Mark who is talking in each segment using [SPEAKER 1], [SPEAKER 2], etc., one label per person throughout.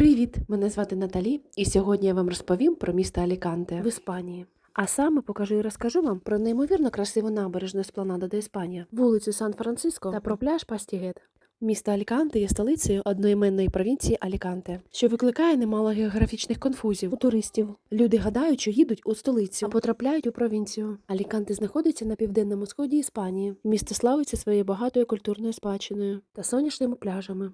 [SPEAKER 1] Привіт! Мене звати Наталі, і сьогодні я вам розповім про місто Аліканте в Іспанії. А саме покажу і розкажу вам про неймовірно красиву набережну Еспланада де Іспанія, вулицю Сан-Франциско та про пляж Пастігет. Місто Аліканте є столицею одноіменної провінції Аліканте, що викликає немало географічних конфузів у туристів. Люди гадають, що їдуть у столицю, а потрапляють у провінцію. Аліканте знаходиться на південному сході Іспанії. Місто славиться своєю багатою культурною спадщиною та сонячними пляжами.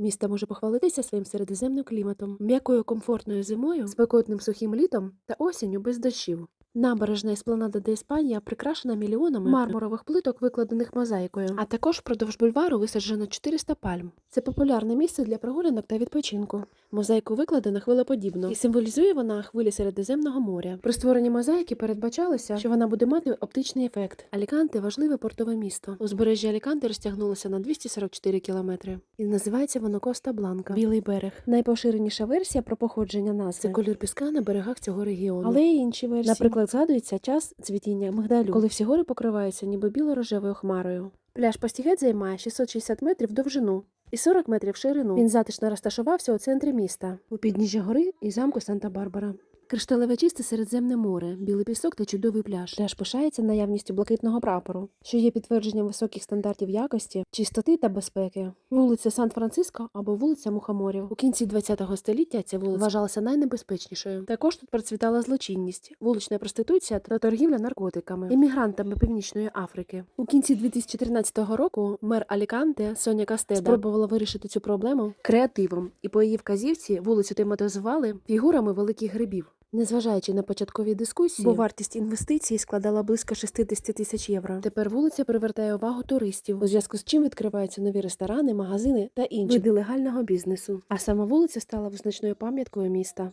[SPEAKER 1] Місто може похвалитися своїм середземним кліматом, м'якою комфортною зимою, спекотним сухим літом та осінню без дощів. Набережна Еспланада де Іспанія прикрашена мільйонами мармурових плиток, викладених мозаїкою, а також впродовж бульвару висаджено 400 пальм. Це популярне місце для прогулянок та відпочинку. Мозаїку викладено хвилеподібно і символізує вона хвилі Середземного моря. При створенні мозаїки передбачалося, що вона буде мати оптичний ефект. Аліканте важливе портове місто. Узбережжя Аліканте розтягнулося на 244 кілометри. І називається воно Коста Бланка. Білий берег. Найпоширеніша версія про походження назви – це колір піска на берегах цього регіону. Але є інші версії. Наприклад, згадується час цвітіння мигдалю, коли всі гори покриваються ніби біло-рожевою хмарою. Пляж постігет займає 660 метрів довжину і 40 метрів ширину. Він затишно розташувався у центрі міста, у підніжжі гори і замку Санта-Барбара. Кришталеве чисте Середземне море, білий пісок та чудовий пляж. Пляж пишається наявністю блакитного прапору, що є підтвердженням високих стандартів якості, чистоти та безпеки. Вулиця Сан-Франциско або вулиця Мухоморів. У кінці ХХ століття ця вулиця вважалася найнебезпечнішою. Також тут процвітала злочинність, вулична проституція та торгівля наркотиками, іммігрантами Північної Африки. У кінці 2013 року мер Аліканте Соня Кастеда спробувала вирішити цю проблему креативом, і по її вказівці вулицю тематизували фігурами великих грибів. Незважаючи на початкові дискусії, бо вартість інвестицій складала близько 60 тисяч євро. Тепер вулиця привертає увагу туристів, у зв'язку з чим відкриваються нові ресторани, магазини та інші види легального бізнесу. А сама вулиця стала визначною пам'яткою міста.